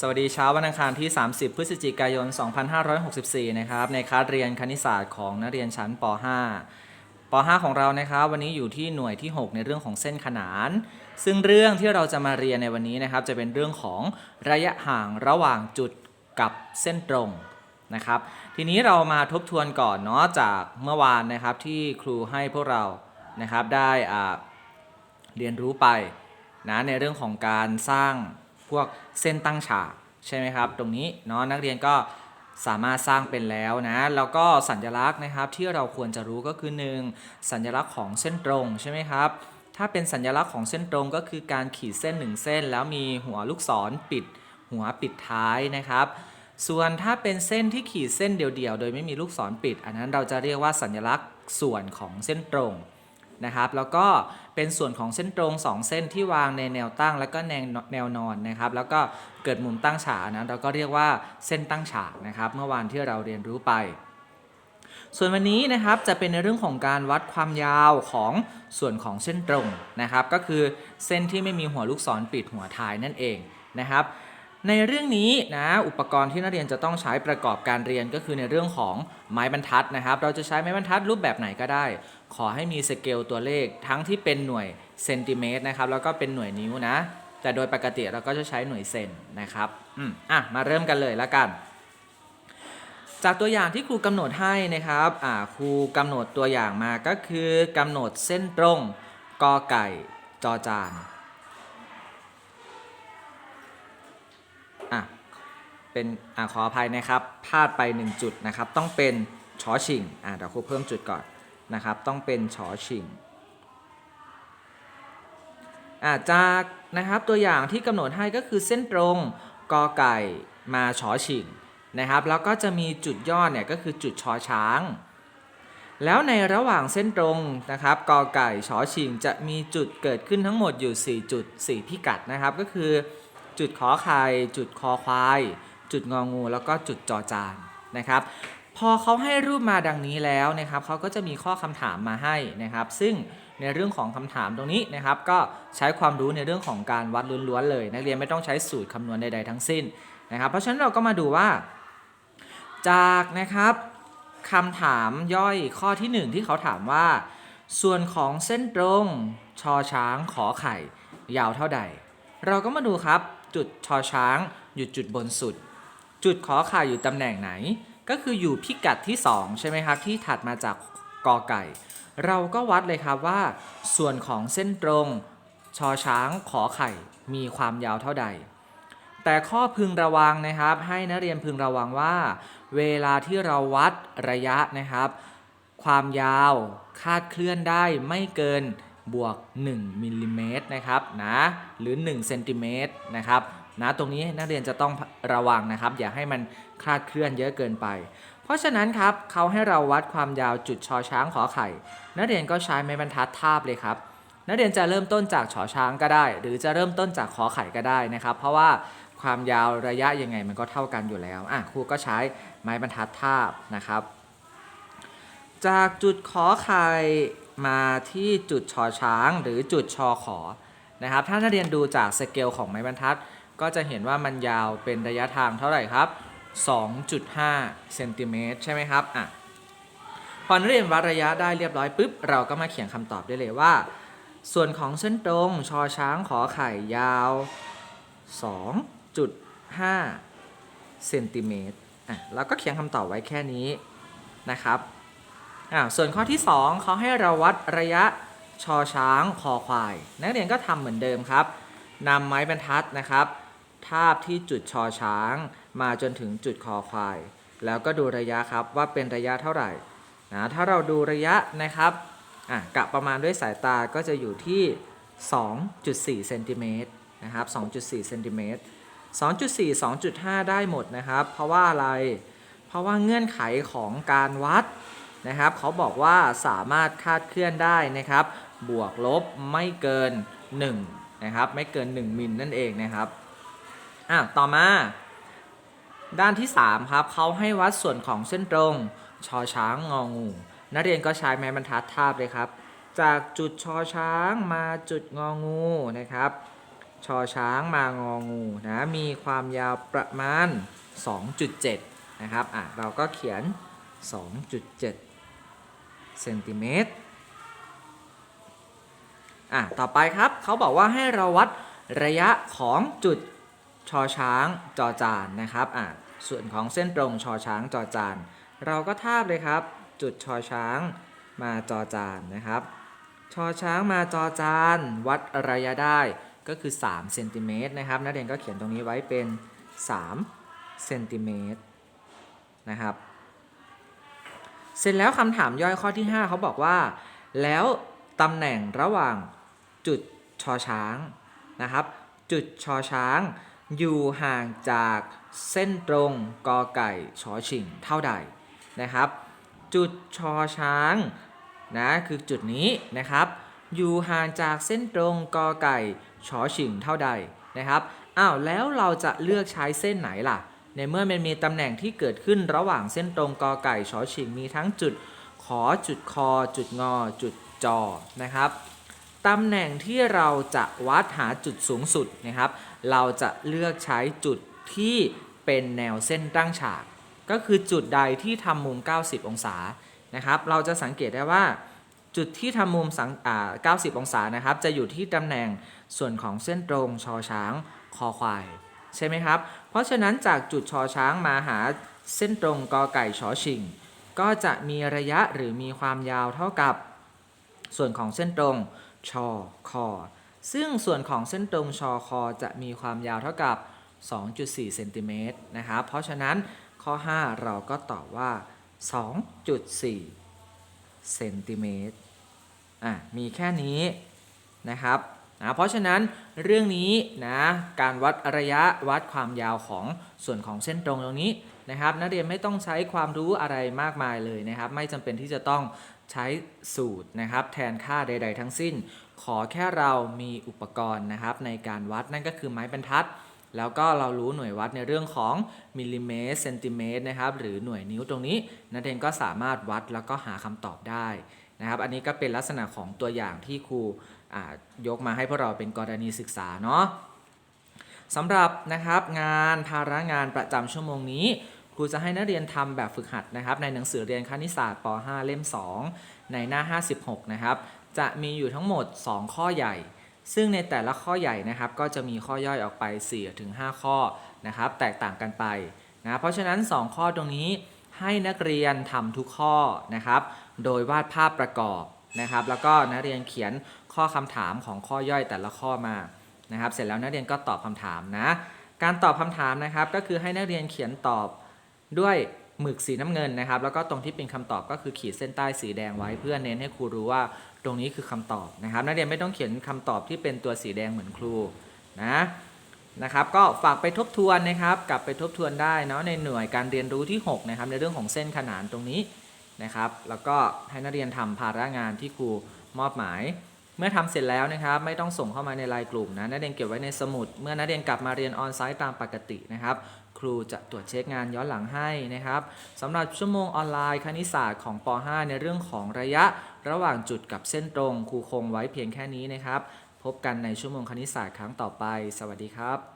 สวัสดีเช้าวันอังคารที่ 30 พฤศจิกายน 2564 นะครับในคลาสเรียนคณิตศาสตร์ของนักเรียนชั้นป .5 ป .5 ของเรานะครับวันนี้อยู่ที่หน่วยที่ 6 ในเรื่องของเส้นขนาน ซึ่งเรื่องที่เราจะมาเรียนในวันนี้นะครับ จะเป็นเรื่องของระยะห่างระหว่างจุดกับเส้นตรงนะครับ ทีนี้เรามาทบทวนก่อนเนาะจากเมื่อวานนะครับที่ครูให้พวกเรานะครับได้เรียนรู้ไปนะในเรื่องของการสร้าง วกเส้นตั้งฉากใช่ไหมครับ ตรงนี้เนาะนักเรียนก็สามารถสร้างเป็นแล้วนะแล้วก็สัญลักษณ์นะครับที่เราควรจะรู้ก็คือ 1 สัญลักษณ์ของเส้นตรงใช่ไหมครับ ถ้าเป็นสัญลักษณ์ของเส้นตรงก็คือการขีดเส้นหนึ่งเส้น แล้วมีหัวลูกศรปิด หัวปิดท้ายนะครับ ส่วนถ้าเป็นเส้นที่ขีดเส้นเดี่ยวๆ โดยไม่มีลูกศรปิด อันนั้นเราจะเรียกว่าสัญลักษณ์ส่วนของเส้นตรง นะครับ แล้วก็เป็นส่วนของเส้นตรง 2 เส้นที่วางในแนวตั้ง แล้วก็แนวแนวนอนนะครับ แล้วก็เกิดมุมตั้งฉากนะเราก็เรียกว่าเส้นตั้งฉากนะครับ เมื่อวานที่เราเรียนรู้ไป ส่วนวันนี้นะครับจะเป็นในเรื่องของการวัดความยาวของส่วนของเส้นตรงนะครับ ก็คือเส้นที่ไม่มีหัวลูกศรปิดหัวท้ายนั่นเองนะครับ ในเรื่องนี้นะอุปกรณ์ที่นักเรียนจะต้องใช้ประกอบการเรียนก็คือในเรื่องของไม้บรรทัดนะครับ เราจะใช้ไม้บรรทัดรูปแบบไหนก็ได้ ขอให้มีสเกลตัวเลขทั้งที่เป็นหน่วยเซนติเมตรนะครับแล้วก็เป็นหน่วยนิ้วนะ แต่โดยปกติเราก็จะใช้หน่วยเซนนะครับอืมอะมาเริ่มกันเลยล้วกัน จากตัวอย่างที่ครูกำหนดให้นะครับอ่าครูกำหนดตัวอย่างมาก็คือกำหนดเส้นตรงกอไก่จอจานอะ เป็นอะขออภัยนะครับพลาดไป 1 จุดนะครับ ต้องเป็นชอชิงอะเดี๋ยวครูเพิ่มจุดก่อนนะครับ ต้องเป็นชอชิงอะจากนะครับตัวอย่างที่กำหนดให้ก็คือเส้นตรงกอไก่มาชอชิงนะครับ แล้วก็จะมีจุดย่อเนี่ยก็คือจุดชอช้าง แล้วในระหว่างเส้นตรงนะครับกอไก่ชอชิงจะมีจุดเกิดขึ้นทั้งหมดอยู่ 4 จุด 4 พิกัดนะครับ ก็คือจุดขอไข่จุดคอควาย จุดงองู แล้วก็จุดจอจานนะครับ พอเขาให้รูปมาดังนี้แล้วนะครับเขาก็จะมีข้อคำถามมาให้นะครับ ซึ่งในเรื่องของคำถามตรงนี้นะครับ ก็ใช้ความรู้ในเรื่องของการวัดล้วนๆเลย นักเรียนไม่ต้องใช้สูตรคำนวณใดๆทั้งสิ้นนะครับ เพราะฉะนั้นเราก็มาดูว่า จากนะครับคำถามย่อยข้อที่ 1 ที่เขาถามว่า ส่วนของเส้นตรงชอช้างขอไข่ ยาวเท่าใด เราก็มาดูครับ จุดชอช้างอยู่จุดบนสุด จุดขอไข่อยู่ตำแหน่งไหน ก็คืออยู่พิกัดที่ 2 ใช่ไหมครับ ที่ถัดมาจากกอไก่ เราก็วัดเลยครับว่า ส่วนของเส้นตรงชอช้างขอไข่มีความยาวเท่าใด แต่ข้อพึงระวังนะครับ ให้นักเรียนพึงระวังว่า เวลาที่เราวัดระยะนะครับ ความยาวคาดเคลื่อนได้ไม่เกินบวก 1มิลลิเมตรนะครับนะหรือ1เซนติเมตรนะครับ นะตรงนี้นักเรียนจะต้องระวังนะครับ อย่าให้มันคลาดเคลื่อนเยอะเกินไป เพราะฉะนั้นครับเขาให้เราวัดความยาวจุดชอช้างขอไข่ นักเรียนก็ใช้ไม้บรรทัดทาบเลยครับ นักเรียนจะเริ่มต้นจากชอช้างก็ได้ หรือจะเริ่มต้นจากขอไข่ก็ได้นะครับ เพราะว่าความยาวระยะยังไงมันก็เท่ากันอยู่แล้วอะครูก็ใช้ไม้บรรทัดทาบนะครับ จากจุดขอไข่มาที่จุดชอช้างหรือจุดชอขอนะครับ ถ้านักเรียนดูจากสเกลของไม้บรรทัด ก็จะเห็นว่ามันยาวเป็นระยะทางเท่าไหร่ครับ 2.5 เซนติเมตรใช่ไหมครับอะพอนักเรียนวัดระยะได้เรียบร้อยปุ๊บ เราก็มาเขียนคำตอบได้เลยว่า ส่วนของเส้นตรงชอช้างขอไข่ยาว 2.5 เซนติเมตรอะแล้วก็เขียนคำตอบไว้แค่นี้นะครับอ่าส่วนข้อที่ 2เขาให้เราวัดระยะชอช้างคอควาย นักเรียนก็ทำเหมือนเดิมครับนำไม้บรรทัดนะครับ ทาบที่จุดชอช้าง มาจนถึงจุดคอควาย แล้วก็ดูระยะครับว่าเป็นระยะเท่าไหร่นะถ้าเราดูระยะนะครับอะกะประมาณด้วยสายตาก็จะอยู่ที่ 2.4เซนติเมตรนะครับ2.4เซนติเมตร2.4 2.5 ได้หมดนะครับ เพราะว่าอะไร เพราะว่าเงื่อนไขของการวัดนะครับ เขาบอกว่าสามารถคาดเคลื่อนได้นะครับ บวกลบไม่เกิน 1 นะครับ ไม่เกิน 1 มิลนั่นเองนะครับ อะต่อมา ด้านที่ 3 ครับเขาให้วัดส่วนของเส้นตรงชอช้างงองู นักเรียนก็ใช้ไม้บรรทัดทาบเลยครับ จากจุดชอช้างมาจุดงองูนะครับชอช้างมางองูนะมีความยาวประมาณ 2.7 นะครับอะเราก็เขียน 2.7เซนติเมตรอะต่อไปครับเขาบอกว่าให้เราวัดระยะของจุด ชอช้างจอจานนะครับอะส่วนของเส้นตรงชอช้างจอจาน เราก็ทาบเลยครับ จุดชอช้างมาจอจานนะครับ ชอช้างมาจอจานวัดระยะได้ก็คือ3เซนติเมตรนะครับนักเรียนก็เขียนตรงนี้ไว้เป็น3เซนติเมตรนะครับ เสร็จแล้วคำถามย่อยข้อที่ 5เขาบอกว่า แล้วตำแหน่งระหว่างจุดชอช้างนะครับ จุดชอช้าง อยู่ห่างจากเส้นตรงกอไก่ชอชิงเท่าใดนะครับ จุดชอช้างนะคือจุดนี้นะครับ อยู่ห่างจากเส้นตรงกอไก่ชอชิงเท่าใดนะครับอ้าวแล้วเราจะเลือกใช้เส้นไหนล่ะ ในเมื่อมันมีตำแหน่งที่เกิดขึ้นระหว่างเส้นตรงกอไก่ชอชิงมีทั้งจุดขอจุดคอ จุดงอ จุดจอนะครับ ตำแหน่งที่เราจะวัดหาจุดสูงสุดนะครับ เราจะเลือกใช้จุดที่เป็นแนวเส้นตั้งฉาก ก็คือจุดใดที่ทำมุม 90 องศานะครับ เราจะสังเกตได้ว่าจุดที่ทำมุมสัง90 องศานะครับ จะอยู่ที่ตำแหน่งส่วนของเส้นตรงชอช้างคอควาย ใช่ไหมครับ เพราะฉะนั้นจากจุดชอช้างมาหาเส้นตรงกอไก่ชอชิง ก็จะมีระยะหรือมีความยาวเท่ากับส่วนของเส้นตรง ชอคอซึ่งส่วนของเส้นตรงชอคอจะมีความยาวเท่ากับ 2.4 เซนติเมตรนะครับ เพราะฉะนั้นข้อ 5 เราก็ตอบว่า 2.4 เซนติเมตรอะมีแค่นี้นะครับนะเพราะฉะนั้นเรื่องนี้นะการวัดระยะวัดความยาวของส่วนของเส้นตรงตรงนี้ นะครับ นักเรียนไม่ต้องใช้ความรู้อะไรมากมายเลยนะครับ ไม่จำเป็นที่จะต้องใช้สูตรนะครับ แทนค่าใด ๆ ทั้งสิ้น ขอแค่เรามีอุปกรณ์นะครับ ในการวัดนั่นก็คือไม้บรรทัด แล้วก็เรารู้หน่วยวัดในเรื่องของมิลลิเมตรเซนติเมตรนะครับ หรือหน่วยนิ้วตรงนี้ นักเรียนก็สามารถวัดแล้วก็หาคำตอบได้นะครับ อันนี้ก็เป็นลักษณะของตัวอย่างที่ครูยกมาให้พวกเราเป็นกรณีศึกษาเนาะสำหรับนะครับงานภาระงานประจำชั่วโมงนี้ ครูจะให้นักเรียนทำแบบฝึกหัดนะครับ ในหนังสือเรียนคณิตศาสตร์ป .5 เล่ม 2 ในหน้า 56 นะครับ จะมีอยู่ทั้งหมด 2 ข้อใหญ่ ซึ่งในแต่ละข้อใหญ่นะครับ ก็จะมีข้อย่อยออกไป 4-5 ข้อนะครับ แตกต่างกันไปนะเพราะฉะนั้น 2 ข้อตรงนี้ให้นักเรียนทำทุกข้อนะครับ โดยวาดภาพประกอบนะครับ แล้วก็นักเรียนเขียนข้อคำถามของข้อย่อยแต่ละข้อมานะครับ เสร็จแล้วนักเรียนก็ตอบคำถามนะ การตอบคำถามนะครับก็คือให้นักเรียนเขียนตอบ ด้วยหมึกสีน้ำเงินนะครับ แล้วก็ตรงที่เป็นคำตอบก็คือขีดเส้นใต้สีแดงไว้ เพื่อเน้นให้ครูรู้ว่าตรงนี้คือคำตอบนะครับ นักเรียนไม่ต้องเขียนคำตอบที่เป็นตัวสีแดงเหมือนครูนะนะครับก็ฝากไปทบทวนนะครับกลับไปทบทวนได้เนาะในหน่วยการเรียนรู้ที่ 6 นะครับ ในเรื่องของเส้นขนานตรงนี้นะครับ แล้วก็ให้นักเรียนทำภาระงานที่ครูมอบหมาย เมื่อทำเสร็จแล้วนะครับ ไม่ต้องส่งเข้ามาในไลน์กลุ่มนะนักเรียนเก็บไว้ในสมุด เมื่อนักเรียนกลับมาเรียนออนไซต์ตามปกตินะครับ รูจะตรวจเช็คงานย้อนหลังให้นะครับสำหรับชั่วโมงออนไลน์คณิตศาสตร์ของป .5 ในเรื่องของระยะระหว่างจุดกับเส้นตรงครูคงไว้เพียงแค่นี้นะครับ พบกันในชั่วโมงคณิตศาสตร์ครั้งต่อไป สวัสดีครับ